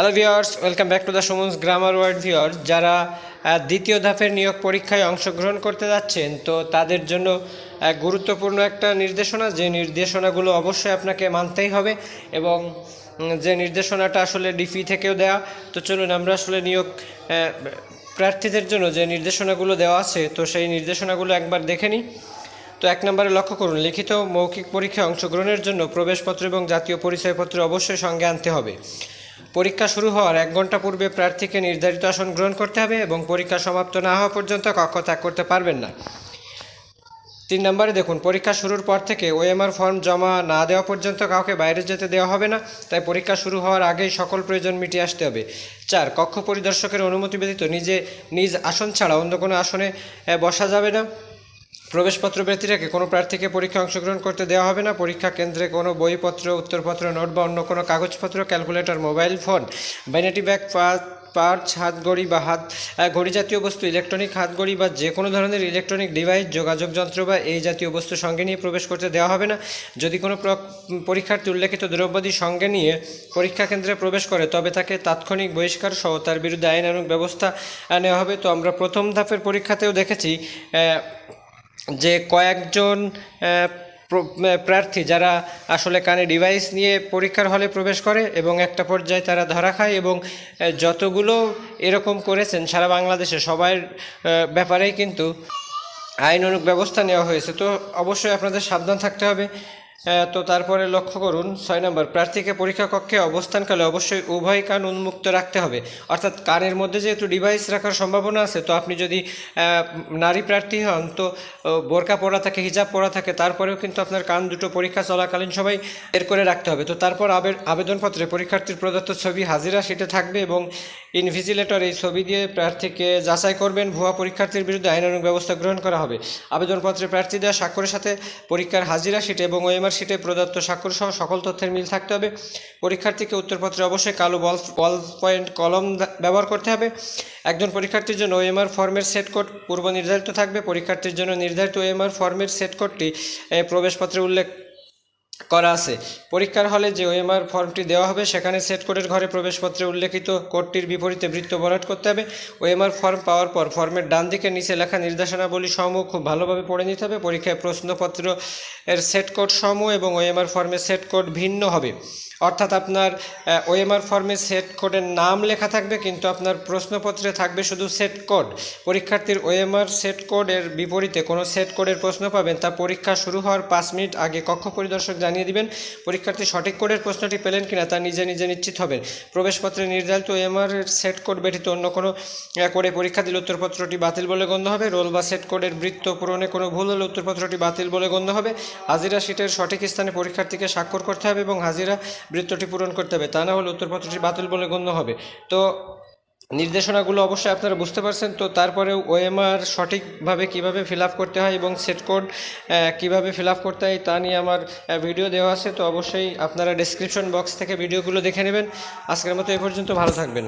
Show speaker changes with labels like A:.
A: Hello viewers welcome back to the Suman's grammar word viewers যারা দ্বিতীয় ধাপের নিয়োগ পরীক্ষায় অংশগ্রহণ করতে যাচ্ছেন, তো তাদের জন্য গুরুত্বপূর্ণ একটা নির্দেশনা, যে নির্দেশনাগুলো অবশ্যই আপনাকে মানতেই হবে এবং যে নির্দেশনাটা আসলে ডিফি থেকেও দেয়া, তো চলুন আমরা আসলে নিয়োগ প্রার্থীদের জন্য যে নির্দেশনাগুলো দেওয়া আছে, তো সেই নির্দেশনাগুলো একবার দেখে নিই। তো এক নম্বরে লক্ষ্য করুন, লিখিত মৌখিক পরীক্ষায় অংশগ্রহণের জন্য প্রবেশপত্র এবং জাতীয় পরিচয়পত্র অবশ্যই সঙ্গে আনতে হবে। পরীক্ষা শুরু হওয়ার এক ঘণ্টা পূর্বে প্রার্থীকে নির্ধারিত আসন গ্রহণ করতে হবে এবং পরীক্ষা সমাপ্ত না হওয়া পর্যন্ত কক্ষ ত্যাগ করতে পারবেন না। তিন নম্বরে দেখুন, পরীক্ষা শুরুর পর থেকে ওএমআর ফর্ম জমা না দেওয়া পর্যন্ত কাউকে বাইরে যেতে দেওয়া হবে না, তাই পরীক্ষা শুরু হওয়ার আগেই সকল প্রয়োজন মিটিয়ে আসতে হবে। চার, কক্ষ পরিদর্শকের অনুমতি ব্যতীত নিজে নিজ আসন ছাড়া অন্য কোনো আসনে বসা যাবে না। প্রবেশপত্র ব্যক্তি রেখে কোনো প্রার্থীকে পরীক্ষা অংশগ্রহণ করতে দেওয়া হবে না। পরীক্ষা কেন্দ্রে কোনো বইপত্র, উত্তরপত্র, নোট বা অন্য কোনো কাগজপত্র, calculator, mobile, phone vanity bag purse হাত ঘড়ি বা হাত ঘড়ি জাতীয় বস্তু, ইলেকট্রনিক হাত ঘড়ি বা যে কোনো ধরনের ইলেকট্রনিক ডিভাইস, যোগাযোগ যন্ত্র বা এই জাতীয় বস্তু সঙ্গে নিয়ে প্রবেশ করতে দেওয়া হবে না। যদি কোনো প্র- পরীক্ষার্থী উল্লেখিত দ্রব্যাদি সঙ্গে নিয়ে পরীক্ষা কেন্দ্রে প্রবেশ করে, তবে তাকে তাৎক্ষণিক বহিষ্কার সহ তার বিরুদ্ধে আইনানুগ ব্যবস্থা নেওয়া হবে। তো আমরা প্রথম ধাপের পরীক্ষাতেও দেখেছি যে কয়েকজন প্রার্থী যারা আসলে কানে ডিভাইস নিয়ে পরীক্ষার হলে প্রবেশ করে এবং একটা পর্যায়ে তারা ধরা খায় এবং যতগুলো এরকম করেছেন সারা বাংলাদেশে সবার ব্যাপারেই কিন্তু আইন অনুক ব্যবস্থা নেওয়া হয়েছে। তো অবশ্যই আপনাদের সাবধান থাকতে হবে। তো তারপরে লক্ষ্য করুন, ছয় নম্বর, প্রার্থীকে পরীক্ষা কক্ষে অবস্থানকালে অবশ্যই উভয় কান উন্মুক্ত রাখতে হবে। অর্থাৎ কানের মধ্যে যেহেতু ডিভাইস রাখার সম্ভাবনা আছে, তো আপনি যদি নারী প্রার্থী হন, তো বোরকা পরা থাকে, হিজাব পরা থাকে, তারপরেও কিন্তু আপনার কান দুটো পরীক্ষা চলাকালীন সবাই বের করে রাখতে হবে। তো তারপর আবে- আবেদনপত্রে পরীক্ষার্থীর প্রদত্ত ছবি হাজিরা সেটা থাকবে এবং ইনভিজিলেটর এই ছবি দিয়ে প্রার্থীকে যাচাই করবেন। ভুয়া পরীক্ষার্থীর বিরুদ্ধে আইনানুগ ব্যবস্থা গ্রহণ করা হবে। আবেদনপত্রে প্রার্থী দেওয়া স্বাক্ষরের সাথে পরীক্ষার হাজিরা শিটে এবং ওএমআর শিটে প্রদত্ত স্বাক্ষর সহ সকল তথ্যের মিল থাকতে হবে। পরীক্ষার্থীকে উত্তরপত্রে অবশ্যই কালো বল বল পয়েন্ট কলম ব্যবহার করতে হবে। একজন পরীক্ষার্থীর জন্য ওএমআর ফর্মের সেট কোড পূর্ব নির্ধারিত থাকবে। পরীক্ষার্থীর জন্য নির্ধারিত ওএমআর ফর্মের সেট কোডটি প্রবেশপত্রে উল্লেখ করা আছে। পরীক্ষার হলে যে ওএমআর ফর্মটি দেওয়া হবে, সেখানে সেট কোডের ঘরে প্রবেশপত্রে উল্লেখিত কোডটির বিপরীতে বৃত্ত বরাট করতে হবে। ওএমআর ফর্ম পাওয়ার পর ফর্মের ডান দিকে নিচে লেখা নির্দেশনাবলী সমূহ খুব ভালোভাবে পড়ে নিতে হবে। পরীক্ষায় প্রশ্নপত্র এর সেট কোড সমূহ এবং ওএমআর ফর্মের সেট কোড ভিন্ন হবে। অর্থাৎ আপনার ওএমআর ফর্মে সেট কোডের নাম লেখা থাকবে, কিন্তু আপনার প্রশ্নপত্রে থাকবে শুধু সেট কোড পরীক্ষার্থীর ওএমআর সেট কোডের বিপরীতে কোনো সেট কোডের প্রশ্ন পাবেন, তা পরীক্ষা শুরু হওয়ার পাঁচ মিনিট আগে কক্ষ পরিদর্শক জানিয়ে দিবেন, পরীক্ষার্থী সঠিক কোডের প্রশ্নটি পেলেন কিনা তা নিজে নিজে নিশ্চিত হবেন। প্রবেশপত্রে নির্ধারিত ওএমআর সেট কোড ব্যতীত অন্য কোনো কোডে পরীক্ষা দিলে উত্তরপত্রটি বাতিল বলে গণ্য হবে। রোল বা সেট কোডের বৃত্ত পূরণে কোনো ভুল হলে উত্তরপত্রটি বাতিল বলে গণ্য হবে। হাজিরা শিটের সঠিক স্থানে পরীক্ষার্থীকে স্বাক্ষর করতে হবে এবং হাজিরা বৃত্তটি পূরণ করতে হবে। তা না হলে উত্তরপত্রটি বাতিল বলে গণ্য হবে। তো নির্দেশনাগুলো অবশ্যই আপনারা বুঝতে পারছেন। তো তারপরে ওএমআর সঠিকভাবে কীভাবে ফিল করতে হয় এবং সেট কোড কীভাবে ফিল করতে হয় তা নিয়ে আমার ভিডিও দেওয়া আছে। তো অবশ্যই আপনারা ডেসক্রিপশন বক্স থেকে ভিডিওগুলো দেখে নেবেন। আজকের মতো এ পর্যন্ত। ভালো থাকবেন।